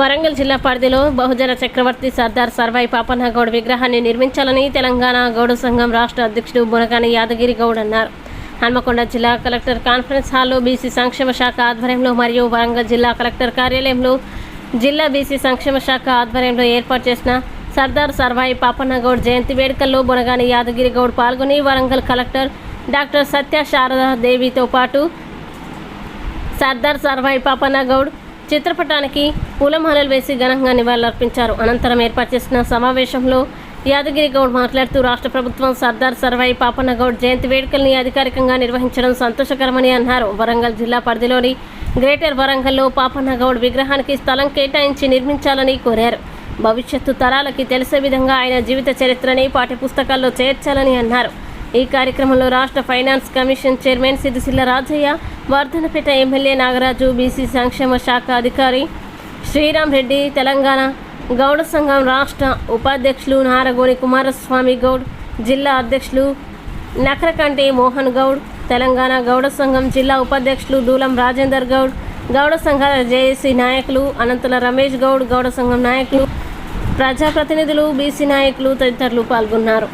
వరంగల్ జిల్లా పరిధిలో బహుజన చక్రవర్తి సర్దార్ సర్వాయి పాపన్న గౌడ్ విగ్రహాన్ని నిర్మించాలని తెలంగాణ గౌడ సంఘం రాష్ట్ర అధ్యక్షుడు బునగాని యాదగిరి గౌడ్ అన్నారు. హన్మకొండ జిల్లా కలెక్టర్ కాన్ఫరెన్స్ హాల్లో బీసీ సంక్షేమ శాఖ ఆధ్వర్యంలో మరియు వరంగల్ జిల్లా కలెక్టర్ కార్యాలయంలో జిల్లా బీసీ సంక్షేమ శాఖ ఆధ్వర్యంలో ఏర్పాటు చేసిన సర్దార్ సర్వాయి పాపన్న గౌడ్ జయంతి వేడుకల్లో బునగాని యాదగిరి గౌడ్ పాల్గొని వరంగల్ కలెక్టర్ డాక్టర్ సత్య శారదా దేవితో పాటు సర్దార్ సర్వాయి పాపన్న గౌడ్ చిత్రపటానికి పూలమాలలు వేసి ఘనంగా నివాళులర్పించారు. అనంతరం ఏర్పాటు చేసిన సమావేశంలో యాదగిరి గౌడ్ మాట్లాడుతూ రాష్ట్ర ప్రభుత్వం సర్దార్ సర్వాయి పాపన్న గౌడ్ జయంతి వేడుకల్ని అధికారికంగా నిర్వహించడం సంతోషకరమని అన్నారు. వరంగల్ జిల్లా పరిధిలోని గ్రేటర్ వరంగల్లో పాపన్నగౌడ్ విగ్రహానికి స్థలం కేటాయించి నిర్మించాలని కోరారు. భవిష్యత్తు తరాలకి తెలిసే విధంగా ఆయన జీవిత చరిత్రని పాఠ్యపుస్తకాల్లో చేర్చాలని అన్నారు. ఈ కార్యక్రమంలో రాష్ట్ర finance commission chairman Sirisilla Rajaiah Wardhannapet MLA Nagaraju BC సంక్షేమ శాఖ అధికారి శ్రీరామ్ రెడ్డి తెలంగాణ గౌడ సంఘం రాష్ట్ర ఉపాధ్యక్షులు నారగోని కుమారస్వామి గౌడ్ జిల్లా అధ్యక్షులు నకరకంటి మోహన్ గౌడ్ తెలంగాణ గౌడ సంఘం జిల్లా ఉపాధ్యక్షులు దూలం రాజేందర్ గౌడ్ గౌడ సంఘాల జేఏసీ నాయకులు అనంతుల రమేష్ గౌడ్ గౌడ సంఘం నాయకులు ప్రజాప్రతినిధులు బీసీ నాయకులు తదితరులు పాల్గొన్నారు.